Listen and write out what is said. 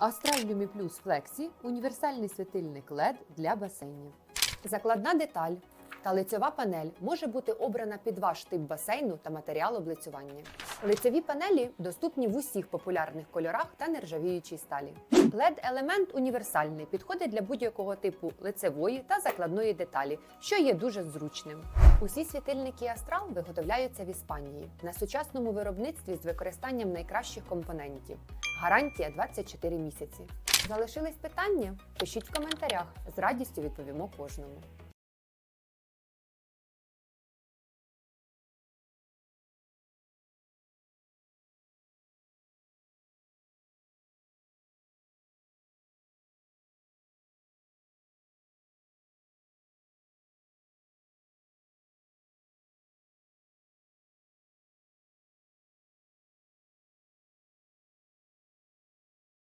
Lumi Plus Flexi – універсальний світильник LED для басейнів. Закладна деталь та лицьова панель може бути обрана під ваш тип басейну та матеріал облицювання. Лицеві панелі доступні в усіх популярних кольорах та нержавіючій сталі. LED-елемент універсальний, підходить для будь-якого типу лицевої та закладної деталі, що є дуже зручним. Усі світильники Astral виготовляються в Іспанії на сучасному виробництві з використанням найкращих компонентів. Гарантія 24 місяці. Залишились питання? Пишіть в коментарях, з радістю відповімо кожному.